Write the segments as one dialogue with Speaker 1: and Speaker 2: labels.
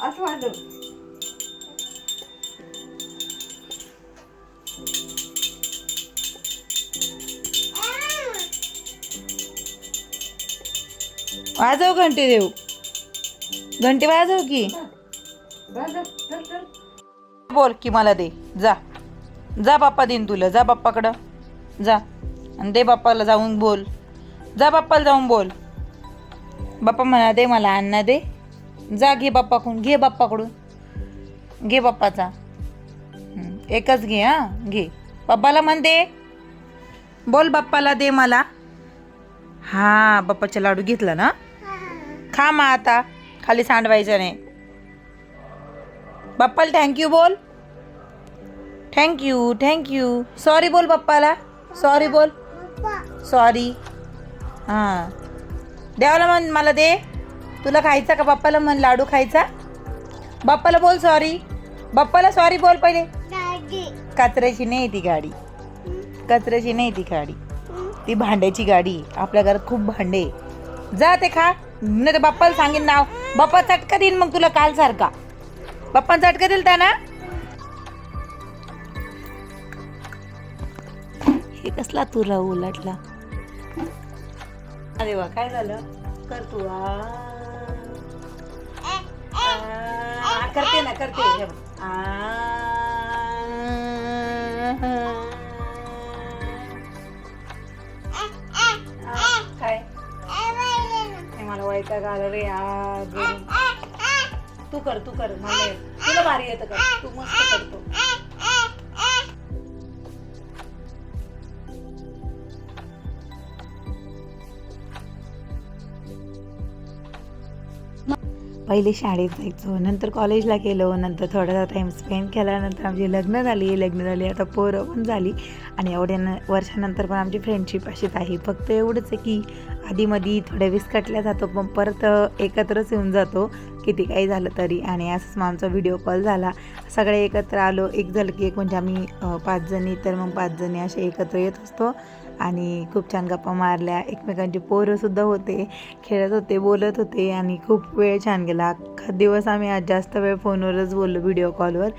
Speaker 1: असं वाजव
Speaker 2: वाजव घंटी देऊ. घंटी वाजव की? बोल की मला दे. जा. जा बाप्पा देईन तुला. जा बाप्पाकडं. जा. आणि दे बाप्पाला जाऊन बोल. जा बाप्पाला जाऊन बोल. बाप्पा म्हणा दे मला अन्न दे. जा घे बाप्पाकडून घे बाप्पाकडून. घे बाप्पाचा. एकच घे हा घे. बाप्पाला म्हण दे. बोल बाप्पाला दे मला. हा बाप्पाचा लाडू घेतला ना? खा मा आता. खाली सांडवायचं नाही. बाप्पाला थँक्यू बोल. थँक्यू थँक्यू सॉरी बोल बाप्पाला. सॉरी बोल. सॉरी हां. देवाला म्हण मला दे. तुला खायचा का बाप्पाला म्हण लाडू खायचा? बाप्पाला बोल सॉरी बाप्पाला सॉरी बोल पहिले. कचऱ्याची नाही ती गाडी. कचऱ्याची नाही ती गाडी. ती भांड्याची गाडी. आपल्या घरात खूप भांडे. जा ते खा. नाही तर बाप्पाला सांगेन नाव. बाप्पा चटका देईन मग तुला काल सारखा. बाप्पा चटका दिलता ना हे कसला तुला उलटला. अरे वा काय झालं? कर तू. आ, करते हे बघ. आ. आ, काय हे मला वैताग आलं रे आज तू कर तू कर मला येत. तुला भारी येतं का तू मस्त करतो पहिले शाळेत जायचो नंतर कॉलेजला गेलो नंतर थोडासा टाईम स्पेंड केला नंतर आमची लग्न झाली लग्न झाली आता पोरं पण झाली. आणि एवढ्या न वर्षानंतर पण आमची फ्रेंडशिप अशीच आहे. फक्त एवढंच आहे की आधीमध्ये थोड्या विस्कटल्या जातो पण परत एकत्रच येऊन जातो किती काही झालं तरी. आणि असंच मग आमचा व्हिडिओ कॉल झाला. सगळे एकत्र आलो एक झालं की एक म्हणजे आम्ही पाच जणी तर मग पाच जणी असे एकत्र येत असतो. आणि खूप छान गप्पा मारल्या. एकमेकांची पोरंसुद्धा होते खेळत होते बोलत होते. आणि खूप वेळ छान गेला. अख्खा दिवस आम्ही आज जास्त वेळ फोनवरच बोललो व्हिडिओ कॉलवर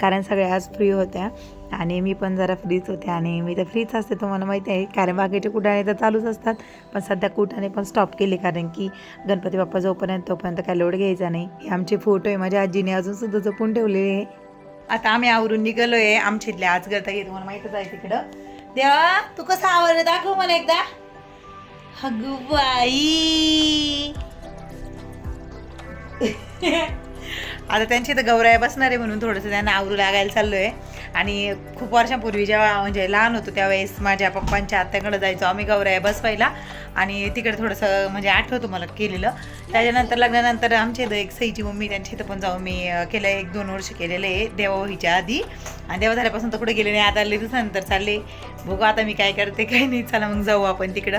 Speaker 2: कारण सगळ्या आज फ्री होत्या. आणि मी पण जरा फ्रीच होते आणि मी तर फ्रीच असते तुम्हाला माहिती आहे. कारण बाकीचे कुठाने तर चालूच असतात. पण सध्या कुठाने पण स्टॉप केले कारण की गणपती बाप्पा जोपर्यंत तोपर्यंत काय लोड घ्यायचा नाही. हे आमचे फोटो आहे माझ्या आजीने अजून सुद्धा जपून ठेवलेले आहे. आता आम्ही आवरून निघालो आहे आमच्या आज करता येते तुम्हाला माहीतच आहे तिकडं. देवा तू कसं आवडलं दाखव मला एकदा. अगं बाई. आता त्यांची तर गौराया बसणार आहे म्हणून थोडंसं त्यांना आवरू लागायला चाललो आहे आणि खूप वर्षांपूर्वी जेव्हा म्हणजे लहान होतो त्यावेळेस माझ्या पप्पांच्या आत्याकडे जायचो आम्ही गौराया बसवायला आणि तिकडे थोडंसं म्हणजे आठवतो मला केलेलं. त्याच्यानंतर लग्नानंतर आमच्या इथं एक सईची मम्मी त्यांच्या इथं पण जाऊन मी केलं एक दोन वर्ष केलेलं आहे देवाहीच्या आधी. आणि देवा झाल्यापासून तर कुठे गेले नाही आता लई दिवसानंतर चालले. बघू आता मी काय करते काय नाही चला मग जाऊ आपण तिकडं.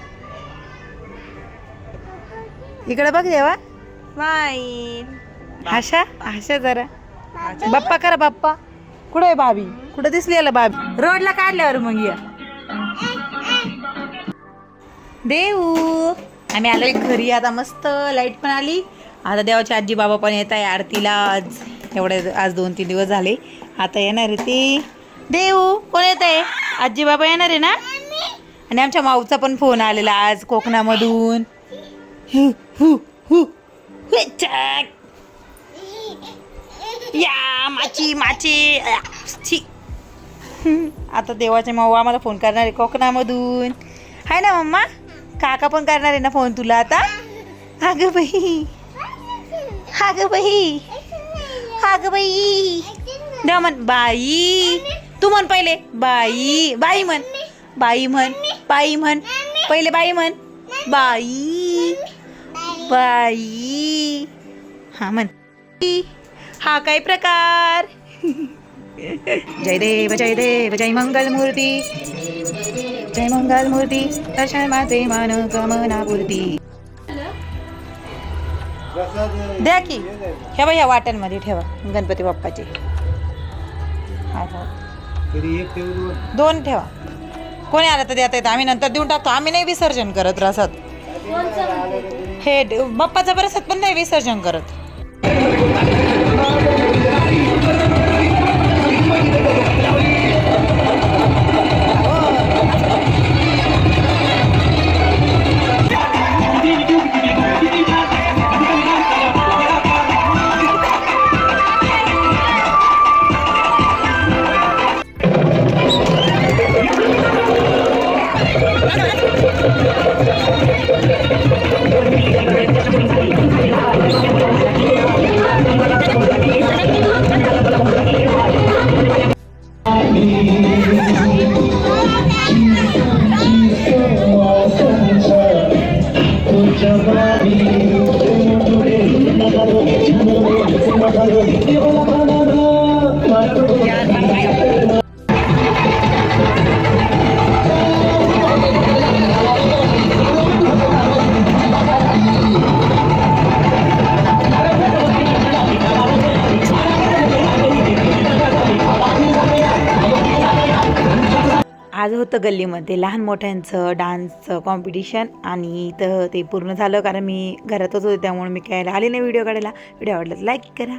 Speaker 2: इकडे बघ देवा. आशा आशा जरा. बाप्पा करा बाप्पा. कुठे आहे भाभी? कुठे दिसली याला भाभी? रोडला काढल्यावर मग या. देऊ. आम्ही आलो घरी. आता मस्त लाइट पण आली. आता देवाची आजी बाबा पण येत आहे आरतीला आज. एवढे आज दोन तीन दिवस झाले. आता येणार आहे ते. देऊ कोण येत आहे? आजी बाबा येणार आहे ना? आणि आमच्या माऊचा पण फोन आलेला आज कोकणामधून. या माची माची अया, आता देवाचे माऊ आम्हाला फोन करणार आहे कोकणामधून. हाय ना मम्मा? काका पण करणार आहे ना फोन तुला आता? हा अगं बाई. अगं बाई. ग बाई. देवा म्हण बाई. तू म्हण पहिले बाई. बाई म्हण. बाई म्हण बाई म्हण. पहिले बाई म्हण. बाई. बाई. हा म्हण. हा काय प्रकार? जय देव जय देव जय मंगल मूर्ती जय मंगल मूर्ती दर्शन माझे मान कामना पूर्ती द्या की. ह्या बाई ह्या वाट्यांमध्ये ठेवा. गणपती बाप्पाचे. दोन ठेवा. कोणी आलं तर देता येतं? आम्ही नंतर देऊन टाकतो. आम्ही नाही विसर्जन करत रसात. हे ड- बाप्पाचं बरसात पण नाही विसर्जन करत. हो. आज होतं गल्लीमध्ये लहान मोठ्यांचं डान्सचं कॉम्पिटिशन आणि इथं ते पूर्ण झालं कारण मी घरातच होते त्यामुळे मी काय आले नाही व्हिडिओ काढायला. व्हिडिओ आवडला लाईक करा.